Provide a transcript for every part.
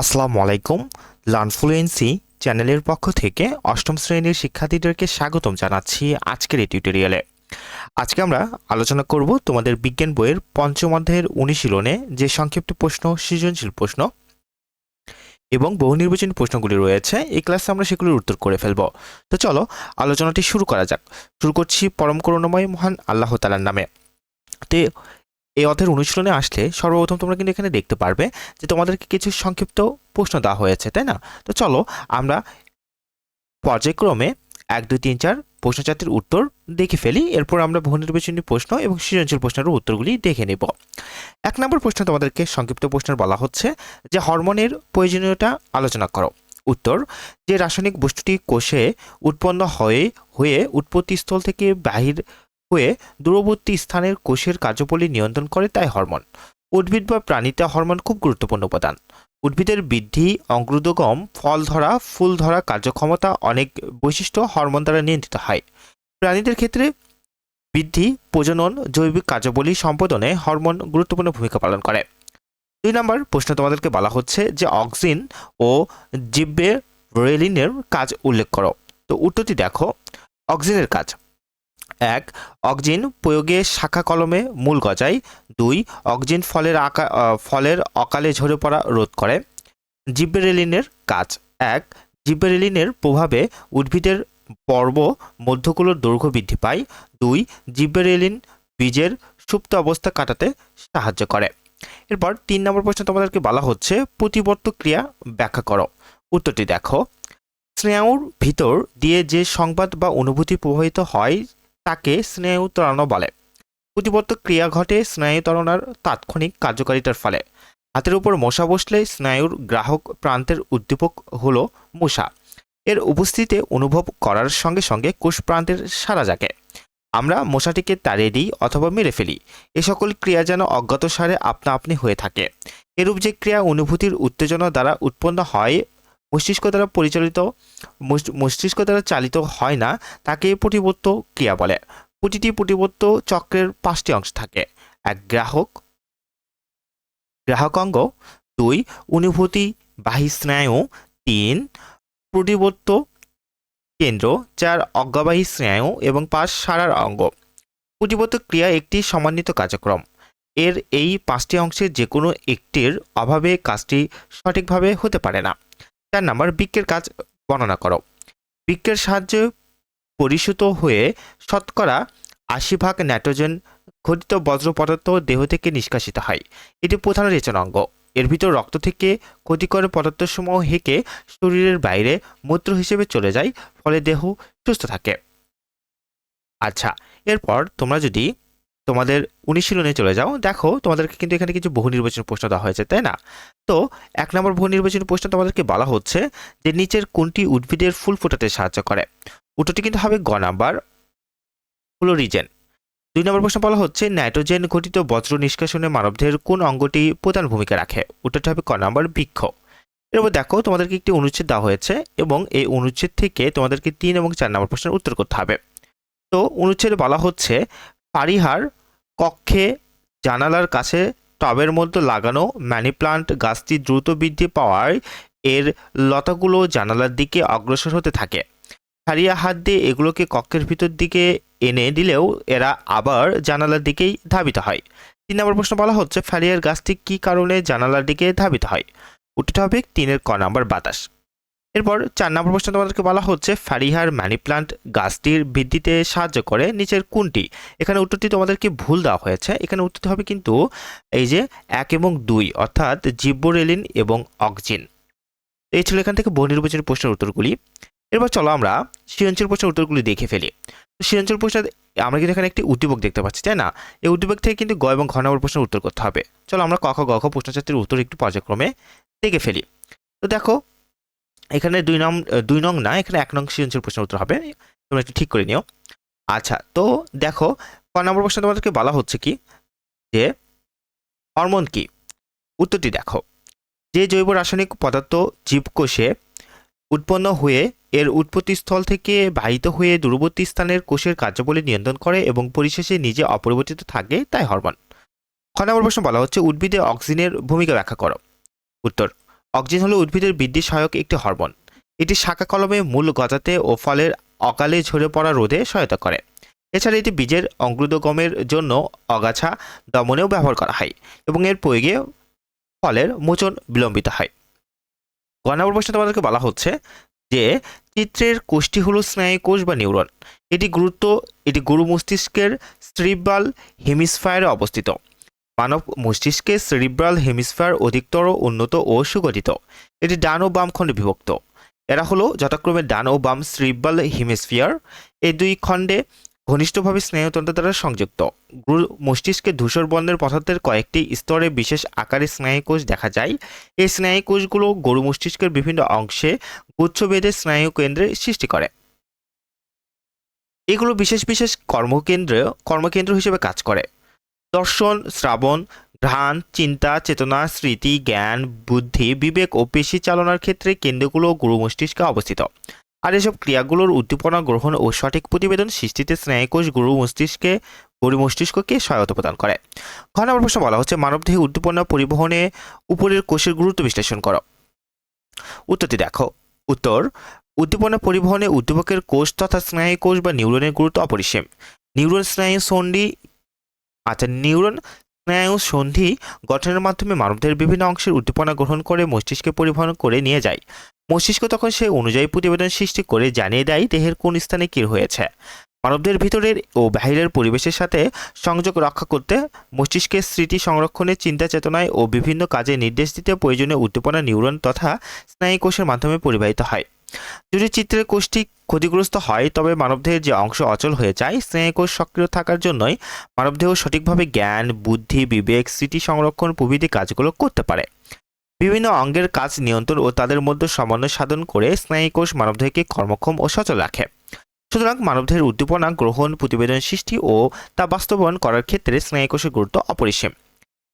আসসালামু আলাইকুম। লার্নফ্লুয়েন্সি চ্যানেলের পক্ষ থেকে অষ্টম শ্রেণির শিক্ষার্থীদেরকে স্বাগতম জানাচ্ছি আজকের এই টিউটোরিয়ালে। আজকে আমরা আলোচনা করব তোমাদের বিজ্ঞান বইয়ের পঞ্চম অধ্যায়ের অনুশীলনে যে সংক্ষিপ্ত প্রশ্ন, সৃজনশীল প্রশ্ন এবং বহু নির্বাচনী প্রশ্নগুলি রয়েছে, এই ক্লাসে আমরা সেগুলির উত্তর করে ফেলব। তো চলো, আলোচনাটি শুরু করা যাক। শুরু করছি পরম করুণাময় মহান আল্লাহ তালার নামে। তো এই অধ্যায়ের অনুশীলনে আসলে সর্বপ্রথম তোমরা কিন্তু এখানে দেখতে পারবে যে তোমাদেরকে কিছু সংক্ষিপ্ত প্রশ্ন দেওয়া হয়েছে, তাই না? তো চলো আমরা পর্যায়ক্রমে এক, দুই, তিন, চার প্রশ্নচাত্রের উত্তর দেখে ফেলি। এরপর আমরা বহু নির্বাচনী প্রশ্ন এবং সৃজনশীল প্রশ্নের উত্তরগুলি দেখে নেব। এক নম্বর প্রশ্ন তোমাদেরকে সংক্ষিপ্ত প্রশ্নের বলা হচ্ছে যে হরমোনের প্রয়োজনীয়তা আলোচনা করো। উত্তর, যে রাসায়নিক বস্তুটি কোষে উৎপন্ন হয়ে হয়ে উৎপত্তিস্থল থেকে বাহির হয়ে দূরবর্তী স্থানের কোষের কার্যবলী নিয়ন্ত্রণ করে তাই হরমোন। উদ্ভিদ বা প্রাণীতে হরমোন খুব গুরুত্বপূর্ণ উপাদান। উদ্ভিদের বৃদ্ধি, অঙ্কুরোদ্গম, ফল ধরা, ফুল ধরা কার্যক্ষমতা অনেক বৈশিষ্ট্য হরমোন দ্বারা নিয়ন্ত্রিত হয়। প্রাণীদের ক্ষেত্রে বৃদ্ধি, প্রজনন, জৈবিক কার্যাবলী সম্পাদনে হরমোন গুরুত্বপূর্ণ ভূমিকা পালন করে। দুই নম্বর প্রশ্ন তোমাদেরকে বলা হচ্ছে যে অক্সিন ও জিব্বে রেলিনের কাজ উল্লেখ করো। তো উত্তরটি দেখো। অক্সিনের কাজ। এক অক্সিন প্রয়োগে শাখা কলমে মূল গজায়। দুই অক্সিন ফলের আকা ফলের অকালে ঝরে পড়া রোধ করে। জিব্বেরেলিনের কাজ। এক জিব্বেরেলিনের প্রভাবে উদ্ভিদের পর্ব মধ্যগুলোর দৈর্ঘ্য বৃদ্ধি পায়। দুই জিব্বেরেলিন বীজের সুপ্ত অবস্থা কাটাতে সাহায্য করে। এরপর তিন নম্বর প্রশ্ন তোমাদেরকে বলা হচ্ছে প্রতিবর্ত ক্রিয়া ব্যাখ্যা করো। উত্তরটি দেখো। স্নেহর ভিতর দিয়ে যে সংবাদ বা অনুভূতি প্রবাহিত হয় তাকে স্নায়ুতরণ বলে। প্রতিবর্ত ক্রিয়া ঘটে স্নায়ুতরণার তাৎক্ষণিক কার্যকারিতার ফলে। হাতের উপর মশা বসলে স্নায়ুর গ্রাহক প্রান্তের উদ্দীপক হল মশা এর উপস্থিতিতে অনুভব করার সঙ্গে সঙ্গে কোষ প্রান্তের সারা জাগে। আমরা মশাটিকে তাড়িয়ে দিই অথবা মেরে ফেলি। এ সকল ক্রিয়া যেন অজ্ঞাত সারে আপনা আপনি হয়ে থাকে। এরূপ যে ক্রিয়া অনুভূতির উত্তেজনা দ্বারা উৎপন্ন হয় মস্তিষ্ক দ্বারা পরিচালিত মস্তিষ্ক দ্বারা চালিত হয় না, তাকে প্রতিবর্ত ক্রিয়া বলে। প্রতিটি প্রতিবর্ত চক্রের পাঁচটি অংশ থাকে। এক গ্রাহক গ্রাহক অঙ্গ দুই অনুভূতি বাহী স্নায়ু তিন প্রতিবর্ত কেন্দ্র, চার অজ্ঞাবাহী স্নায়ু এবং পাঁচ সারার অঙ্গ। প্রতিবর্ত ক্রিয়া একটি সমন্বিত কার্যক্রম। এর এই পাঁচটি অংশের যে কোনো একটির অভাবে কাজটি সঠিকভাবে হতে পারে না। চার নাম্বার বৃক্কের কাজ বর্ণনা করো। বৃক্কের সাহায্যে পরিশুত হয়ে শতকরা আশি ভাগ নাইট্রোজেন ঘটিত বজ্র পদার্থ দেহ থেকে নিষ্কাশিত হয়। এটি প্রধান রেচন অঙ্গ। এর ভিতর রক্ত থেকে ক্ষতিকর পদার্থসমূহ হেঁকে শরীরের বাইরে মূত্র হিসেবে চলে যায়, ফলে দেহ সুস্থ থাকে। আচ্ছা এরপর তোমরা যদি তোমাদের অনুশীলনে চলে যাও। দেখো, তোমাদেরকে কিন্তু এখানে কিছু বহু নির্বাচন প্রশ্ন দেওয়া হয়েছে, তাই না? তো, এক নম্বর বহু নির্বাচনী প্রশ্ন তোমাদেরকে বলা হচ্ছে যে, নিচের কোনটি উদ্ভিদের ফুল ফোটাতে সাহায্য করে? উত্তরটি কিন্তু হবে গ নাম্বার, ফ্লোরিজেন। দুই নম্বর প্রশ্ন বলা হচ্ছে, নাইট্রোজেন ঘটিত বজ্র নিষ্কাশনে মানবদের কোন অঙ্গটি প্রধান ভূমিকা রাখে? উত্তরটি হবে ক নাম্বার, বৃক্ষ। এরপর দেখো, তোমাদেরকে একটি অনুচ্ছেদ দেওয়া হয়েছে এবং এই অনুচ্ছেদ থেকে তোমাদেরকে তিন এবং চার নম্বর প্রশ্নের উত্তর করতে হবে। তো, অনুচ্ছেদে বলা হচ্ছে পারিহার কক্ষে জানালার কাছে টবের মধ্যে লাগানো মানি প্লান্ট গাছটি দ্রুত বৃদ্ধি পাওয়ায় এর লতাগুলো জানালার দিকে অগ্রসর হতে থাকে। হারিয়া হাত দিয়ে এগুলোকে কক্ষের ভিতর দিকে এনে দিলেও এরা আবার জানালার দিকেই ধাবিত হয়। তিন নম্বর প্রশ্ন বলা হচ্ছে ফারিয়ার গাছটি কী কারণে জানালার দিকে ধাবিত হয়? উত্তরটা হবে তিনের ক নাম্বার বাতাস। এরপর চার নম্বর প্রশ্ন তোমাদেরকে বলা হচ্ছে, ফারিহার মানি প্লান্ট গাছটির বৃদ্ধিতে সাহায্য করে নিচের কোনটি? এখানে উত্তরটি তোমাদেরকে ভুল দেওয়া হয়েছে। এখানে উত্তরটি হবে কিন্তু এই যে এক এবং দুই, অর্থাৎ জিব্বোরেলিন এবং অক্সিন এই ছিল এখান থেকে বহু প্রশ্নের উত্তরগুলি। এরপর চলো আমরা সৃজনশীল প্রশ্নের উত্তরগুলি দেখে ফেলি। সৃজনশীল প্রশ্নের আমরা কিন্তু এখানে একটি উদ্দীপক দেখতে পাচ্ছি, তাই না? এই উদ্দীপক থেকে কিন্তু গ এবং ঘ নম্বর প্রশ্নের উত্তর করতে হবে। চলো আমরা ক, খ, গ খ প্রশ্নচাত্রের উত্তর একটু পর্যায়ক্রমে দেখে ফেলি। তো দেখো এখানে দুই নং দুই নং না, এখানে এক নং সৃজনশীল প্রশ্নের উত্তর হবে। তোমরা একটু ঠিক করে নিও। আচ্ছা তো দেখো, ক নম্বর প্রশ্ন তোমাদেরকে বলা হচ্ছে কি? যে হরমোন কি? উত্তরটি দেখো। যে জৈব রাসায়নিক পদার্থ জীবকোষে উৎপন্ন হয়ে এর উৎপত্তিস্থল থেকে বাহিত হয়ে দূরবর্তী স্থানের কোষের কার্যাবলী নিয়ন্ত্রণ করে এবং পরিশেষে নিজে অপরিবর্তিত থাকে, তাই হরমোন। খ নম্বর প্রশ্ন বলা হচ্ছে, উদ্ভিদে অক্সিজেনের ভূমিকা ব্যাখ্যা করো। উত্তর অক্সিজেন হলো উদ্ভিদের বৃদ্ধি সহায়ক একটি হরমোন। এটি শাখা কলমে মূল গজাতে ও ফলের অকালে ঝরে পড়া রোধে সহায়তা করে। এছাড়া এটি বীজের অঙ্কুরোদ্গমের জন্য অগাছা দমনেও ব্যবহার করা হয় এবং এর প্রয়োগে ফলের মোচন বিলম্বিত হয়। গ নম্বর প্রশ্নে তোমাদেরকে বলা হচ্ছে যে, চিত্রের কোষটি হলো স্নায়ু কোষ বা নিউরন। এটি গুরুত্ব, এটি গুরু মস্তিষ্কের স্ট্রিবাল হেমিস্ফায়ারে অবস্থিত। মানব মস্তিষ্কে সেরিব্রাল হেমিস্ফায়ার অধিকতর উন্নত ও সুগঠিত। এটি ডান ও বাম খণ্ডে বিভক্ত। এরা হলো যথাক্রমে ডান ও বাম সেরিব্রাল হেমিস্ফিয়ার এই দুই খণ্ডে ঘনিষ্ঠভাবে স্নায়ুতন্ত্র দ্বারা সংযুক্ত। মস্তিষ্কে ধূসর বর্ণের পদার্থের কয়েকটি স্তরে বিশেষ আকারে স্নায়ুকোষ দেখা যায়। এই স্নায়ুকোষগুলো গরু মস্তিষ্কের বিভিন্ন অংশে গুচ্ছভেদে স্নায়ু কেন্দ্রে সৃষ্টি করে। এগুলো বিশেষ বিশেষ কর্মকেন্দ্র কর্মকেন্দ্র হিসেবে কাজ করে। দর্শন, শ্রাবণ, ঘ্রাণ, চিন্তা, চেতনা, স্মৃতি, জ্ঞান, বুদ্ধি, বিবেক ও পেশি চালনার ক্ষেত্রে কেন্দ্রগুলো গুরু মস্তিষ্কে অবস্থিত। আর এসব ক্রিয়াগুলোর উদ্দীপনা গ্রহণ ও সঠিক প্রতিবেদন সৃষ্টিতে স্নায়ুকোষ গুরু মস্তিষ্কে, গরু মস্তিষ্ককে সহায়তা প্রদান করে। ঘ নম্বর প্রশ্ন বলা হচ্ছে মানবদেহে উদ্দীপনা পরিবহনে উপরের কোষের গুরুত্ব বিশ্লেষণ করো। উত্তরটি দেখো। উত্তর, উদ্দীপনা পরিবহনে উদ্দীপকের কোষ তথা স্নায়ু কোষ বা নিউরনের গুরুত্ব অপরিসীম। নিউরন স্নায়ু সন্ধি আচ্ছা নিউরন স্নায়ু সন্ধি গঠনের মাধ্যমে মানবদের বিভিন্ন অংশের উদ্দীপনা গ্রহণ করে মস্তিষ্কে পরিবহন করে নিয়ে যায়। মস্তিষ্ক তখন সে অনুযায়ী প্রতিবেদন সৃষ্টি করে জানিয়ে দেয় দেহের কোন স্থানে কী হয়েছে। মানবদের ভিতরের ও বাহিরের পরিবেশের সাথে সংযোগ রক্ষা করতে মস্তিষ্কের স্মৃতি সংরক্ষণে চিন্তা চেতনায় ও বিভিন্ন কাজে নির্দেশ দিতে প্রয়োজনীয় উদ্দীপনা নিউরন তথা স্নায়ু কোষের মাধ্যমে পরিবাহিত হয়। যদি চিত্রের কোষটি ক্ষতিগ্রস্ত হয়, তবে মানবদেহের যে অংশ অচল হয়ে যায় স্নায়ু কোষ সক্রিয় থাকার জন্যই মানবদেহ সঠিকভাবে জ্ঞান, বুদ্ধি, বিবেক, স্মৃতি সংরক্ষণ প্রভৃতি কাজগুলো করতে পারে। বিভিন্ন অঙ্গের কাজ নিয়ন্ত্রণ ও তাদের মধ্যে সমন্বয় সাধন করে স্নায়ু কোষ মানবদেহকে কর্মক্ষম ও সচল রাখে। সুতরাং মানবদেহের উদ্দীপনা গ্রহণ, প্রতিবেদন সৃষ্টি ও তা বাস্তবায়ন করার ক্ষেত্রে স্নায়ু কোষের গুরুত্ব অপরিসীম।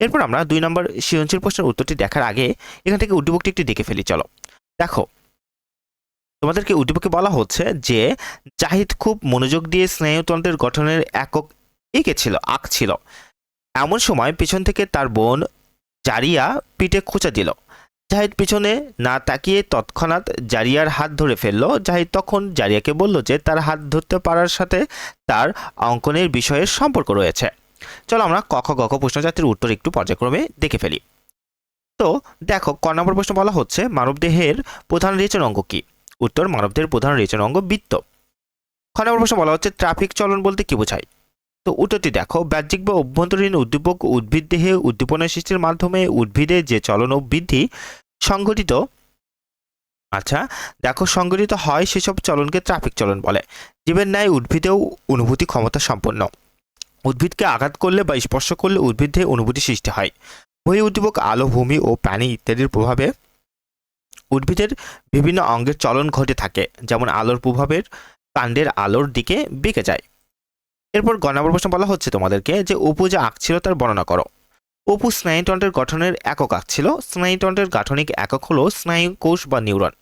এরপর আমরা দুই নম্বর সৃজনশীল প্রশ্নের উত্তরটি দেখার আগে এখান থেকে উদ্দীপকটি একটু দেখে ফেলি, চলো। দেখো তোমাদেরকে উদ্দীপকে বলা হচ্ছে যে জাহিদ খুব মনোযোগ দিয়ে স্নায়ুতন্ত্রের গঠনের একক এঁকেছিল আঁকছিল এমন সময় পিছন থেকে তার বোন জারিয়া পিঠে খোঁচা দিল। জাহিদ পিছনে না তাকিয়ে তৎক্ষণাৎ জারিয়ার হাত ধরে ফেলল। জাহিদ তখন জারিয়াকে বলল যে তার হাত ধরতে পারার সাথে তার অঙ্কনের বিষয়ের সম্পর্ক রয়েছে। চলো আমরা কখ গখ প্রশ্নজাতির উত্তর একটু পর্যায়ক্রমে দেখে ফেলি। তো দেখো, ক নম্বর প্রশ্ন বলা হচ্ছে, মানবদেহের প্রধান রেচন অঙ্গ কি? উত্তর মানবদের প্রধান রেচন অঙ্গ বৃত্ত। খ নম্বর প্রশ্ন বলা হচ্ছে ট্রাফিক চলন বলতে কি বোঝায়? তো উত্তরটি দেখো বাহ্যিক বা অভ্যন্তরীণ উদ্দীপক উদ্ভিদ দেহে উদ্দীপনা সৃষ্টির মাধ্যমে উদ্ভিদে যে চলন ও বৃদ্ধি সংঘটিত আচ্ছা দেখো সংঘটিত হয় সেসব চলনকে ট্রাফিক চলন বলে। জীবের ন্যায় উদ্ভিদেও অনুভূতি ক্ষমতা সম্পন্ন। উদ্ভিদকে আঘাত করলে বা স্পর্শ করলে উদ্ভিদে অনুভূতি সৃষ্টি হয়। বহি উদ্দীপক, আলো, ভূমি ও প্রাণী ইত্যাদির প্রভাবে উদ্ভিদের বিভিন্ন অঙ্গের চলন ঘটে থাকে, যেমন আলোর প্রভাবের কাণ্ডের আলোর দিকে বেঁকে যায়। এরপর গ নম্বর প্রশ্ন বলা হচ্ছে তোমাদেরকে যে অপু যে আঁকছিল তার বর্ণনা করো। অপু স্নায়ুতন্ত্রের গঠনের একক আঁকছিল স্নায়ুতন্ত্রের গাঠনিক একক হলো স্নায়ু কোষ বা নিউরন।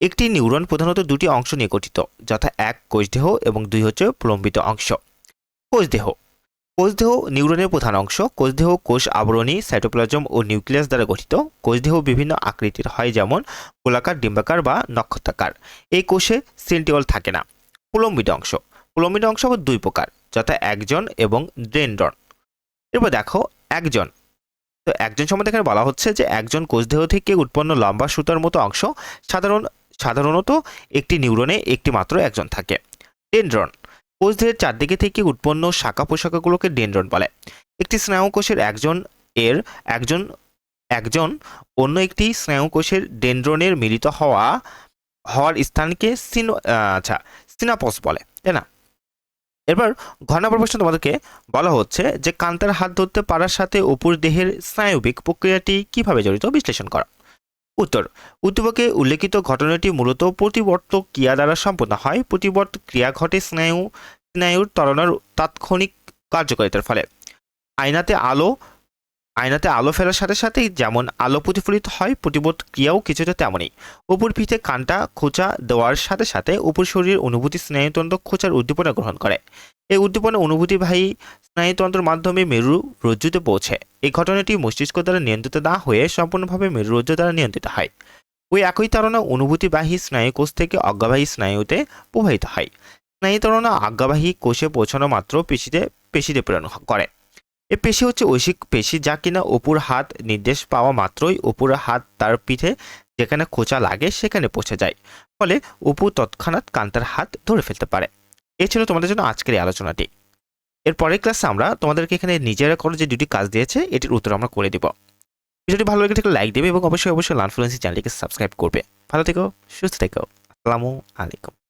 একটি নিউরন প্রধানত দুটি অংশ নিয়ে গঠিত, যথা এক কোষদেহ এবং দুই হচ্ছে প্রলম্বিত অংশ। কোষদেহ কোষদেহ নিউরনের প্রধান অংশ কোষদেহ কোষ আবরণী, সাইটোপ্লাজম ও নিউক্লিয়াস দ্বারা গঠিত। কোষদেহ বিভিন্ন আকৃতির হয় যেমন গোলাকার, ডিম্বাকার বা নক্ষত্রাকার। এই কোষে সেন্টিওল থাকে না। প্রলম্বিত অংশ। প্রলম্বিত অংশ আবার দুই প্রকার, যথা একজন এবং ড্রেন্ড্রন। এরপর দেখো একজন। তো একজন সম্বন্ধে এখানে বলা হচ্ছে যে একজন কোষদেহ থেকে উৎপন্ন লম্বা সুতার মতো অংশ সাধারণ, সাধারণত একটি নিউরনে একটি মাত্র একজন থাকে। ডেন্ড্রন কোষদেহের চারদিকে থেকে উৎপন্ন শাখা পোশাকাগুলোকে ডেন্ড্রন বলে। একটি স্নায়ু কোষের একজন এর একজন একজন অন্য একটি স্নায়ু কোষের ডেন্ড্রনের মিলিত হওয়া, হওয়ার স্থানকে সিনো আচ্ছা সিনাপস বলে, তাই না? এবার ঘ নম্বর প্রশ্ন তোমাদেরকে বলা হচ্ছে যে কান্তার হাত ধরতে পারার সাথে উপর দেহের স্নায়বিক প্রক্রিয়াটি কীভাবে জড়িত? বিশ্লেষণ করা। উত্তর। উদ্দীপকে উল্লেখিত ঘটনাটি মূলত প্রতিবর্ত ক্রিয়া দ্বারা সম্পন্ন হয়। প্রতিবর্ত ক্রিয়া ঘটে স্নায়ু, স্নায়ুর ত্বরণের তাৎক্ষণিক কার্যকারিতার ফলে। আয়নাতে আলো আয়নাতে আলো ফেলার সাথে সাথেই যেমন আলো প্রতিফলিত হয় প্রতিবোধ ক্রিয়াও কিছুটা তেমনই। উপর পিঠে কানটা খোঁচা দেওয়ার সাথে সাথে উপর শরীরের অনুভূতি স্নায়ুতন্ত্র খোঁচার উদ্দীপনা গ্রহণ করে। এই উদ্দীপনা অনুভূতিবাহী স্নায়ুতন্ত্রের মাধ্যমে মেরু রজ্জুতে পৌঁছে। এই ঘটনাটি মস্তিষ্ক দ্বারা নিয়ন্ত্রিত না হয়ে সম্পূর্ণভাবে মেরুরজ্জ দ্বারা নিয়ন্ত্রিত হয়। ওই একই তাড়না অনুভূতিবাহী স্নায়ুকোষ থেকে অজ্ঞাবাহী স্নায়ুতে প্রবাহিত হয়। স্নায়ুতরণা আজ্ঞাবাহী কোষে পৌঁছানো মাত্র পেশিতে পেশিতে প্রেরণ করে। এ পেশি হচ্ছে ঐশিক পেশি যা কিনা অপুর হাত নির্দেশ পাওয়া মাত্রই অপুর হাত তার পিঠে যেখানে খোঁচা লাগে সেখানে পৌঁছে যায়। ফলে অপু তৎক্ষণাৎ কান্তার হাত ধরে ফেলতে পারে। এ ছিল তোমাদের জন্য আজকের এই আলোচনাটি। এর পরের ক্লাসে আমরা তোমাদেরকে এখানে নিজেরা করো যে দুটি কাজ দিয়েছে, এটির উত্তর আমরা করে দেব। ভিডিওটি ভালো লাগে লাইক দেবে এবং অবশ্যই অবশ্যই লানফ্লুয়েন্সি চ্যানেলটিকে সাবস্ক্রাইব করবে। ভালো থেকো, সুস্থ থেকো। আসসালামু আলাইকুম।